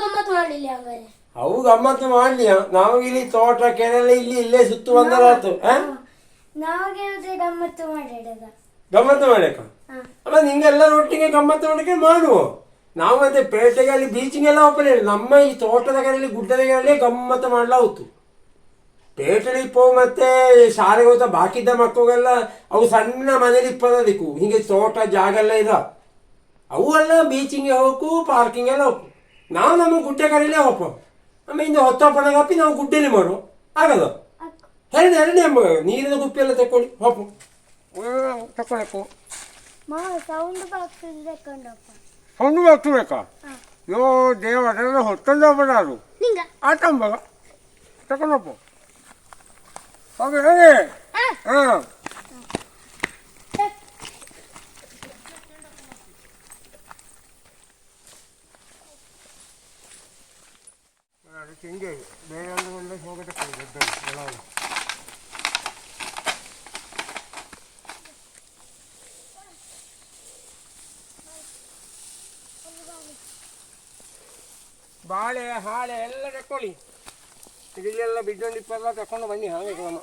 ಹಂಗಾರೆ ಅವು ಗಮ್ಮತ್ತು ಮಾಡ್ಲಿಯ ನಾವು ಇಲ್ಲಿ ತೋಟ ಕೆರೆಲ್ಲ ಇಲ್ಲಿ ಇಲ್ಲೇ ಸುತ್ತು ಬಂದರಾತು? ನಾವಾಗೆ ಗಮ್ಮತ್ತು ಮಾಡಿಡದ ಗಮ್ಮತ್ತು ಮಾಡಕ ಅಲ್ಲ ನಿಂಗೆಲ್ಲರ ಒಟ್ಟಿಗೆ ಗಮ್ಮತ್ತು ಮಾಡಕ್ಕೆ ಮಾಡುವ ನಾವು ಮತ್ತೆ ಪೇಟೆಗೆ ಅಲ್ಲಿ ಎಲ್ಲ ಓಪನ್ ಇಲ್ಲ. ನಮ್ಮ ಈ ತೋಟದ ಕಡೆಯಲ್ಲಿ ಗುಡ್ಡದ ಕಡೆಯಲ್ಲಿ ಗಮ್ಮತ್ತು ಮಾಡ್ಲಾವುತು ಪೇಟೆಲಿ ಇಪ್ಪೋ ಮತ್ತೆ ಶಾಲೆಗೆ ಹೋಗ್ತಾ ಬಾಕಿದ್ದ ಮಕ್ಕಳಿಗೆಲ್ಲ ಅವು ಸಣ್ಣ ಮನೇಲಿ ಇಪ್ಪದಿಕ್ಕು ಹಿಂಗೆ ತೋಟ ಜಾಗ ಎಲ್ಲ ಇದ ಅವು ಎಲ್ಲ ಬೀಚಿಂಗೆ ಹೋಗು ಪಾರ್ಕಿಂಗ್ ಎಲ್ಲ ಹೋಗು ನಾವು ನಮ್ಮ ಗುಡ್ಡ ಕಡೆಯಲ್ಲೇ ಹೋಪ ಆಮೇಲೆ ಇಂದ ಹೊತ್ತಪ್ಪಣ ಕಪ್ಪಿ ನಾವು ಗುಡ್ಡಲ್ಲಿ ಮಾಡು. ಆಗಲ್ಲ? ಹೇಳಿ ಎರಡನೇ ನೀರಿನ ಗುಪ್ಪಿ ಎಲ್ಲ ತಕೊಳ್ಳಿ ಹೋಪು ತಕೊಳ್ಳಬೇಕು ಮಾ ಸೌಂಡ್ ಬಾಕ್ಸ್ ಸೌಂಡ್ ಬಾಕ್ಸ್ ಬೇಕಾ? ಯೋ ದೇವರೆಲ್ಲ ಹೊತ್ತಂದ ನಿಂಗ. ಆಟಂಬ ತಕೊಂಡಪ್ಪ ಹೋಗಿ ಹೇಳಿ ಹಾಂ. ಹಿಂಗೆ ಬೇರೆ ಒಂದು ಹೋಗಕ್ಕೆ ದೊಡ್ಡ ಬಾಳೆ, ಹಾಳೆ ಎಲ್ಲ ತಕೊಳ್ಳಿ ಇಲ್ಲೆಲ್ಲ ಬಿದ್ದೊಂದು ಇಪ್ಪಲ್ಲ ತಕೊಂಡು ಬನ್ನಿ ಹಾಗೆ ಕ್ರಮ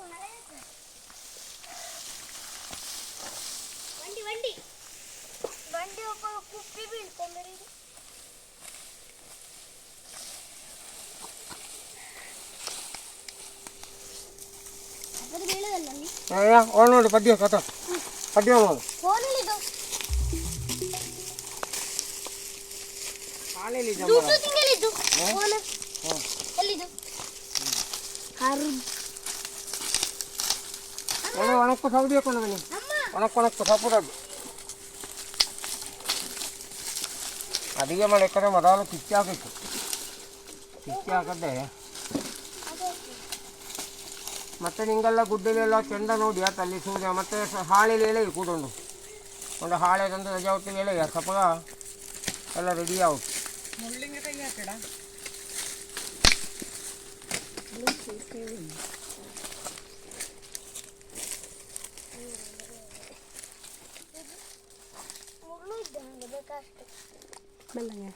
ഓണോട് പട്ടിയോ കത്തോ പട്ടിയോ অনেক কোথাও দিয়ে কোনো অনেক অনেক কোথাও পড়াবে அதிகமாக நிற்கிற முதல்ல பிச்சாக்கு பிச்சாக்கதே ಮತ್ತೆ ನಿಂಗೆಲ್ಲ ಗುಡ್ಡಲೆಲ್ಲ ಚೆಂದ ನೋಡಿ ಆತ ಅಲ್ಲಿ ಸೂರ್ಯ ಮತ್ತೆ ಸ- ಹಾಳೆಲಿ ಎಳೆ ಕೂಡೊಂಡು ಒಂದು ಹಾಳೆ ತಂದು ರಜೆ ಹೊತ್ತಿಗೆ ಎಳೆ ಸಪುರ ಎಲ್ಲ ರೆಡಿ ಆಗುತ್ತೆ ಮುಳ್ಳು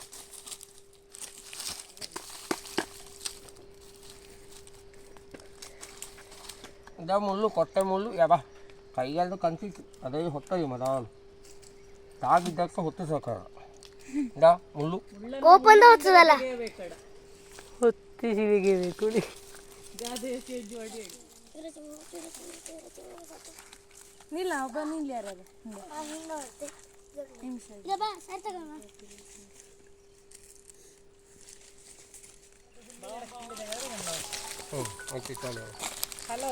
ಅದೇ ಮುಳ್ಳು ಕೊಟ್ಟೆ ಮುಳ್ಳು ಯಾವ ಕೈಯಲ್ಲೂ ಕನ್ಸಿತ್ತು ಅದೇ ಹೊಟ್ಟೆ ಮದ ತಾಗಿದ್ದಕ್ಕೆ ಹೊತ್ತು ಸಾಕಾರ ಇಂದ ಮುಳ್ಳು ಕೋಪಂದ ಹೊತ್ತದಲ್ಲ ಹೊತ್ತಿ ಸಿವಿಗೆ ಕುಡಿ ನಿಲ್ಲ ಒಬ್ಬ ನಿಲ್ಲ ಯಾರು ಹ್ಞೂ ಓಕೆ ಹಲೋ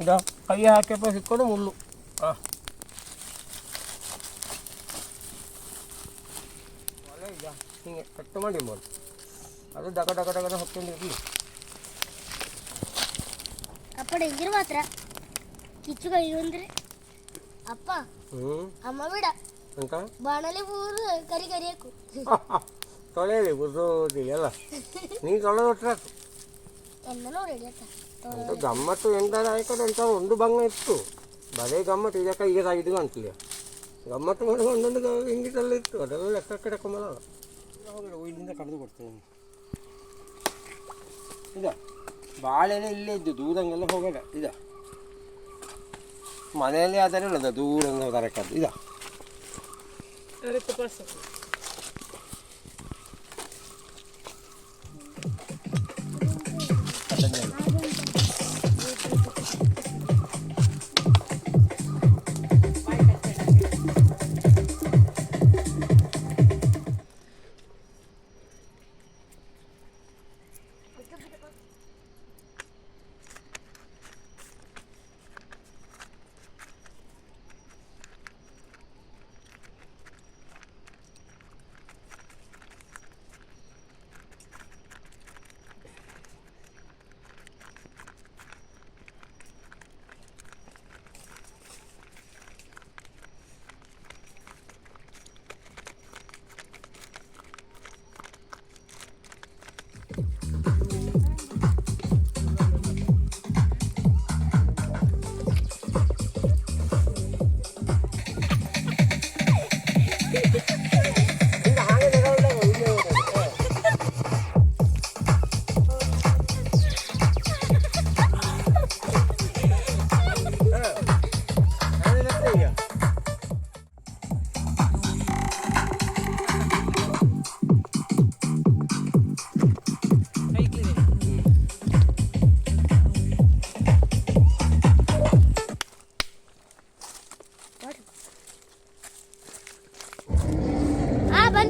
ಈಗ ಕೈ ಹಾಕ್ಯಪ್ಪ ಸಿಕ್ಕೊಂಡು ಮುಳ್ಳು ಹಾಂ ಒಲೆ ಈಗ ಹಿಂಗೆ ಕಟ್ಟು ಮಾಡಿ ಮಾಡಿ ಅದು ಡಗ ಡಗ ಡಗದ ಹೊತ್ಕೊಂಡು ಇರಲಿ ಅಪ್ಪ ಡೇಂಜರ್ ಮಾತ್ರ ಕಿಚ್ಚು ಕೈ ಅಂದ್ರೆ ಅಪ್ಪ ಹ್ಞೂ ಅಮ್ಮ ಬಿಡ ಅಂತ ಬಾಣಲೆ ಪೂರು ಕರಿ ಕರಿ ಹಾಕು ತೊಳೆಯಲಿ ಬುದ್ಧಿ ಎಲ್ಲ ನೀ ತೊಳೆದೊಟ್ರೆ ಎಲ್ಲನೂ ರೆಡಿ ಆತ ಒಂದು ಗಮ್ಮತ್ತು ಎಂದಾರು ಆಯ್ಕೊಂಡು ಅಂತ ಒಂದು ಭಂಗ ಇತ್ತು ಬರೇ ಗಮ್ಮತ್ತು ಇದಕ್ಕೆ ಈಗ ಇದು ಅಂತಲೇ ಗಮ್ಮತ್ತು ಮಾಡುವ ಒಂದೊಂದು ಗ- ಇಂಗಿತಲ್ಲ ಇತ್ತು ಅದೆಲ್ಲ ಲೆಕ್ಕ ಕೆಡಕೊಂಬಲ್ಲ ಇಲ್ಲಿಂದ ಕಡಿದು ಕೊಡ್ತೇನೆ ಇದ ಬಾಳೆನೆ ಇಲ್ಲೇ ಇದ್ದು ದೂರಂಗೆಲ್ಲ ಹೋಗಲ್ಲ ಇದ ಮನೆಯಲ್ಲಿ ಆದರೆ ಅದ ದೂರಂಗ ತರಕದ್ದು ಇದ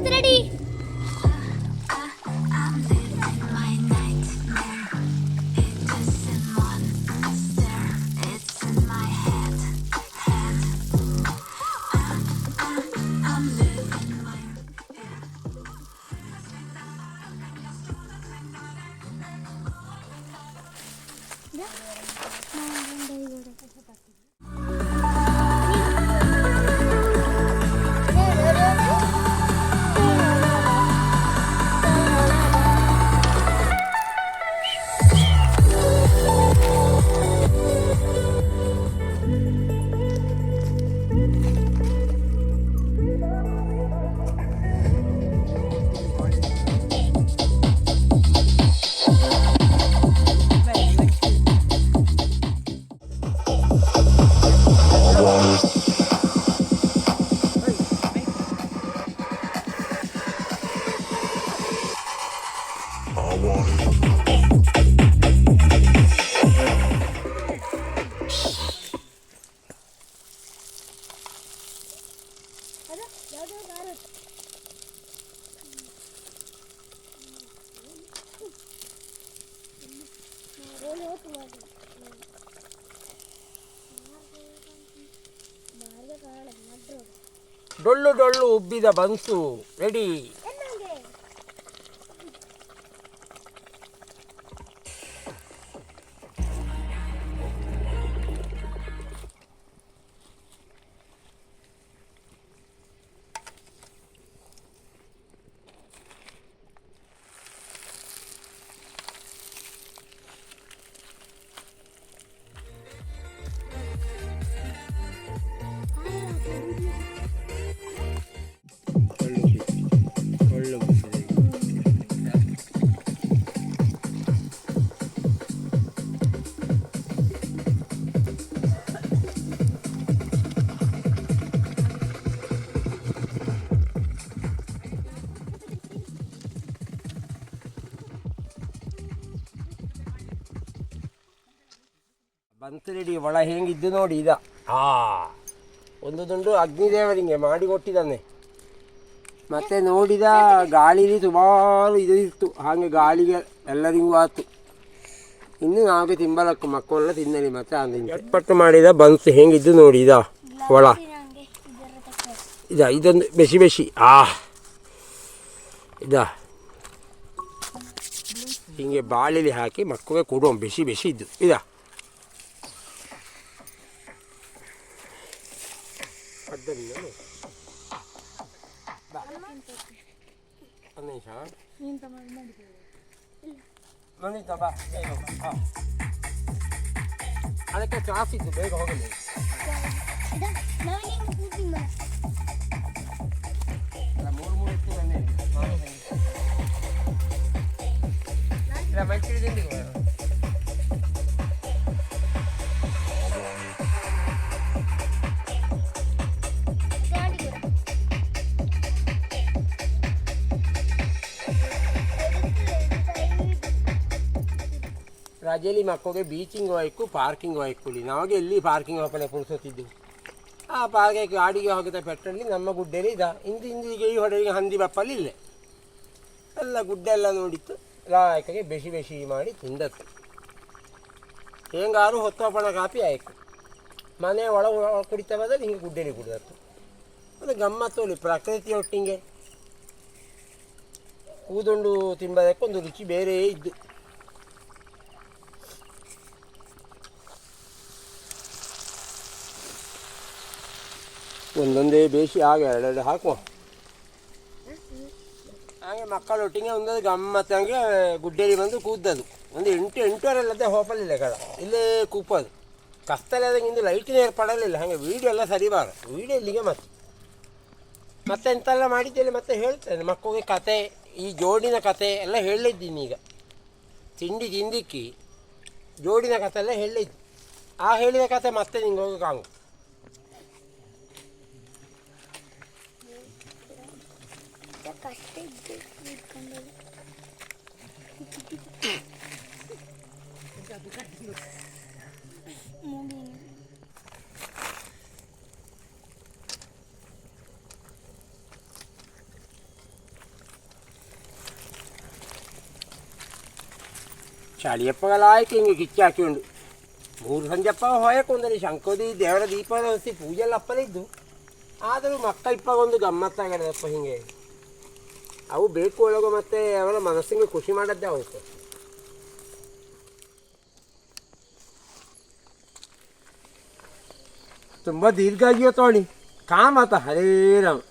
എത്രടി ಡೊಳ್ಳು ಡೊಳ್ಳು ಉಬ್ಬಿದ ಬನ್ಸು ರೆಡಿ ರೆಡಿ ಒಳ ಹೆಂಗಿದ್ದು ನೋಡಿ ಇದ ಆ ಒಂದು ದುಂಡು ಅಗ್ನಿದೇವರಿಗೆ ಮಾಡಿ ಕೊಟ್ಟಿದ್ದಾನೆ. ಮತ್ತೆ ನೋಡಿದ ಗಾಳಿಲಿ ಸುಮಾರು ಇದು ಇತ್ತು. ಹಾಗೆ ಗಾಳಿಗೆ ಎಲ್ಲರಿಗೂ ಆತು. ಇನ್ನು ನಾವೇ ತಿಂಬಲಕ್ಕು ಮಕ್ಕಳೆಲ್ಲ ತಿನ್ನಲಿ ಮತ್ತೆ ಚಟ್ಪಟ್ಟು ಮಾಡಿದ ಬನ್ಸ್ ಹೆಂಗಿದ್ದು ನೋಡಿ ಇದ ಒಳ. ಇದ ಇದೊಂದು ಬೆಸಿ ಬೆಸಿ ಆ. ಇದ. ಹಿಂಗೆ ಬಾಳಿಲಿ ಹಾಕಿ ಮಕ್ಕಳಿಗೆ ಕೊಡುವ ಬೆಸಿ ಬೆಸಿ ಇದ್ದು. ಇದ. ಅದ್ದರಿಂದ ಬಾ. ಒಂದು ನಿಮಿಷ ನವನೀತ ಬಾ ಬೇಗ ಬಾ. ಹಾ. ಅದಕ್ಕೆ ಕ್ಲಾಸ್ ಇತ್ತು ಬೇಗ ಹೋಗಲಿ ಇದ ನಾವಿಲ್ಲಿ ಕೂತಿಲ್ಲ ಅಲ್ಲ, ಮೂರು ಮೂರು ಇತ್ತು ನನ್ನೇ. ನಾನು ಹೆಂಗೆ? ಇಲ್ಲ, ಮಂಚೂರಿ ತಿಂಡಿಗೆ ರಜೆಯಲ್ಲಿ ಮಕ್ಕಳಿಗೆ ಬೀಚಿಂಗ್ ಹೋಯ್ಕು ಪಾರ್ಕಿಂಗ್ ಹೋಯ್ಕೊಳ್ಳಿ ನಾವಾಗ ಎಲ್ಲಿ ಪಾರ್ಕಿಂಗ್ ಓಪನ್ ಪುರುಸೊತ್ತಿದ್ದು ಆ ಪಾರ್ಗೆ ಗಾಡಿಗೆ ಹೋಗಿದ್ದ ಪೆಟ್ರೋಲಿ ನಮ್ಮ ಗುಡ್ಡೆಲಿ ಇದ. ಇಂದು ಹಿಂದಿಗೆ ಈ ಹೊಡೆಗೆ ಹಂದಿ ಬಪ್ಪಲ್ಲಿ ಇಲ್ಲೇ. ಎಲ್ಲ ಗುಡ್ಡೆ ಎಲ್ಲ ನೋಡಿತ್ತು. ಲಾಯಕಾಗಿ ಬೆಸಿ ಬೆಸಿ ಮಾಡಿ ತಿಂದತ್ತು ಹೆಂಗಾರು ಹೊತ್ತೋಪಣ ಕಾಪಿ ಆಯ್ತು. ಮನೆ ಒಳ ಕುಡಿತಾ ಬಂದರೆ ಹಿಂಗೆ ಗುಡ್ಡೆಲಿ ಕುಡಿದತ್ತು ಅದು ಗಮ್ಮತ್ತು ಪ್ರಕೃತಿ ಒಟ್ಟಿಗೆ. ಕೂದುಂಡು ತಿಂಬದಕ್ಕೊಂದು ರುಚಿ ಬೇರೆಯೇ ಇದ್ದು. ಒಂದೊಂದೇ ಬೇಸಿ ಆಗ ಎರಡೆರಡು ಹಾಕುವ. ಹಾಗೆ ಮಕ್ಕಳೊಟ್ಟಿಗೆ ಒಂದೊಂದು ಗಮ್ಮತ್ತಂಗೆ ಗುಡ್ಡೇರಿ ಬಂದು ಕೂದ್ದದು ಒಂದು ಎಂಟು ಎಂಟುವರೆಲ್ಲದೆ ಹೋಪಲಿಲ್ಲ ಕಡ. ಇಲ್ಲೇ ಕೂಪದು. ಕಸ್ತಲೆ ಇಂದು ಲೈಟಿನ ಏರ್ಪಡಲಿಲ್ಲ. ಹಾಗೆ ವೀಡಿಯೋ ಎಲ್ಲ ಸರಿಬಾರ ವೀಡಿಯೋ ಇಲ್ಲಿಗೆ ಮತ್ತೆ ಮತ್ತೆ ಎಂತೆಲ್ಲ ಮಾಡಿದ್ದೇನೆ ಮತ್ತೆ ಹೇಳ್ತೇನೆ. ಮಕ್ಕಳಿಗೆ ಕತೆ ಈ ಜೋಡಿನ ಕತೆ ಎಲ್ಲ ಹೇಳಿದ್ದೀನಿ ಈಗ. ತಿಂಡಿ ತಿಂದಿಕ್ಕಿ ಜೋಡಿನ ಕತೆ ಎಲ್ಲ ಹೇಳಿದ್ದು ಆ ಹೇಳಿದ ಕತೆ ಮತ್ತೆ ನಿಂಗೆ ಹೋಗಿ ಚಳಿಯಪ್ಪಗೆಲ್ಲ ಆಯ್ತು ಹಿಂಗೆ ಕಿಚ್ಚಿ ಹಾಕಿಕೊಂಡು ಮೂರು ಸಂಜೆಪ್ಪ ಹೋಯಕೊಂದಲ್ಲಿ ಶಂಕೋದಿ ದೇವರ ದೀಪದ ಹೊಸಿ ಪೂಜೆ ಎಲ್ಲ ಅಪ್ಪಲೇ ಇದ್ದು ಆದರೂ ಮಕ್ಕ ಇಪ್ಪಗೊಂದು ಗಮ್ಮತ್ತಾಗದಪ್ಪ ಹಿಂಗೆ ಅವು ಬೇಕು ಒಳಗು ಮತ್ತೆ ಅವರ ಮನಸ್ಸಿಗೆ ಖುಷಿ ಮಾಡದ್ದೇ ಆಗುತ್ತೆ ತುಂಬ ದೀರ್ಘ ಆಗಿಯೋ ತೋಣಿ ಕಾಮತ ಹರೇ ರಾಮ್